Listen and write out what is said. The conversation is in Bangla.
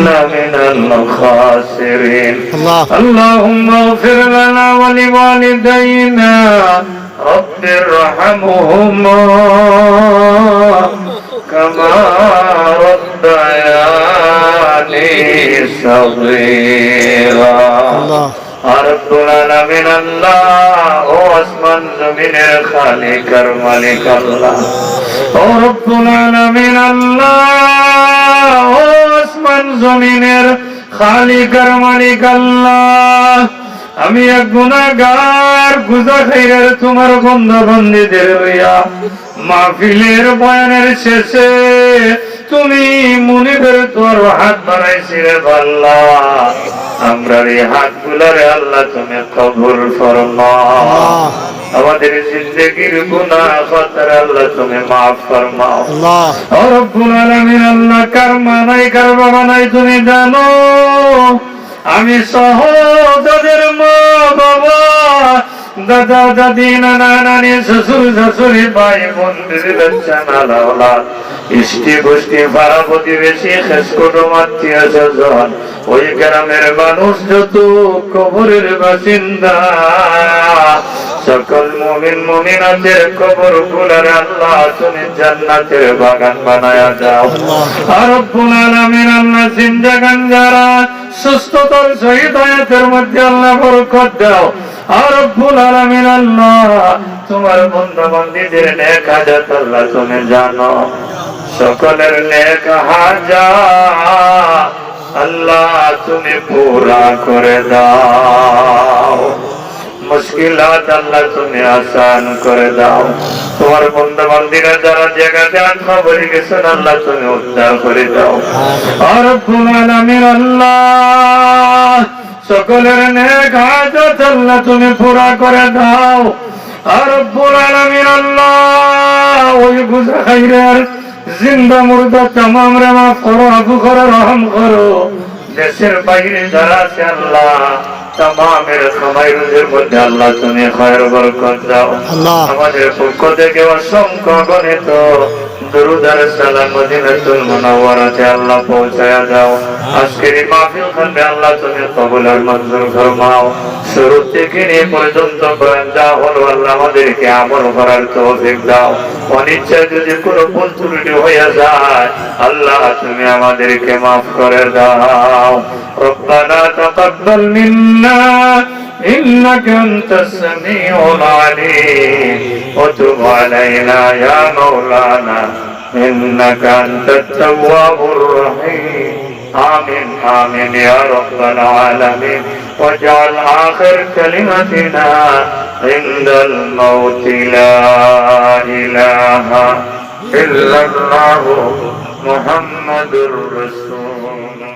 لمن الخاسرين الله اللهم اغفر لنا ولوالدينا رب ارحمهما كما ربياني صغيرا الله আরবুল আলামিন আল্লাহ ও আসমান জমিনের খালিক আর মালিক আল্লাহ ও রব্বুল আলামিন আল্লাহ ও আসমান জমিনের খালিক আর মালিক আল্লাহ। আমি এক গুনাহগার গুজা খাইরের তোমার বন্ধু বন্দীদের হইয়া মাহফিলের বয়ানের শেষে তুমি মুনিবের তোর হাত বাড়াইছিলে আল্লাহ আমরা এই হাত গুলারে আল্লাহ তুমি কবুল ফরমাও। আমাদের জিন্দগির গুনাহ খাতার আল্লাহ তুমি maaf ফরমাও। আল্লাহ। ও রব্বুল আলামিন আল্লাহ কারমা নাই কার বাবা নাই তুমি জানো? আমি সহ তাদের মা বাবা দাদা দাদি নানা নানি শ্বশুর শ্বশুরি ভাই বোনদের বাচ্চা নানা ওলাদ। ইষ্টি পুষ্টি পাড়া প্রতিবেশী শেষ কুটুম আত্মীয় স্বজন। ওই গ্রামের মানুষ যত কবরের বাসিন্দা। সকল মুমিন মুমিনাতের কবরগুলার আল্লাহ তুমি জান্নাতের বাগান বানায়া দাও। আর রব্বুল আলামিন আল্লাহ জিন্দাগান যারা সুস্থতার সহিত হায়াতের মধ্যে আল্লাহ বরকত দাও। আর রব্বুল আলামিন আল্লাহ তোমার বন্ধু বান্ধবীদের নেক হাজাত আল্লাহ তুমি জানো। সকলের নেক হাজার আল্লাহ তুমি পুরা করে দাও। মুশকিলাত আল্লাহ তুমি আসান করে দাও। তোমার বন্ধু বান্ধবীরা যারা জায়গাতে আত্মা বলে গেছেন আল্লাহ তুমি উদ্ধার করে দাও। আর আলামিন আল্লাহ সকলের নেক হাজত আল্লাহ তুমি পুরা করে দাও। আর আলামিন আল্লাহ ওই গুজা খাইরার জিন্দা মুর্দা তামাম রে মাফ করো আবু করো রহম করো। দেশের বাইরে যারা আছে আল্লাহ তামামের রুজের মধ্যে আল্লাহ তুমি খয়ের বরকত দাও। আমাদের পক্ষ থেকে অসংখ্য গণিত দরুদার সালাম মদিনাতুল মুনাওয়ারাতে আল্লাহ পৌঁছায়া দাও আজকের এই মাহফিল খানে আল্লাহ তুমি কবুল আর মঞ্জুর ফরমাও শুরু থেকে নিয়ে পর্যন্ত বয়ান যা হলো আল্লাহ আমাদেরকে আমল করার তৌফিক দাও অনিচ্ছায় যদি কোনো ভুল ত্রুটি হয়ে যায় আল্লাহ তুমি আমাদেরকে মাফ করে দাও ربنا تقبل منا إنك أنت السميع العليم. وتب علينا يا مولانا. إنك أنت التواب الرحيم. آمين آمين يا رب العالمين. واجعل آخر كلمتنا عند الموت لا إله إلا الله محمد رسول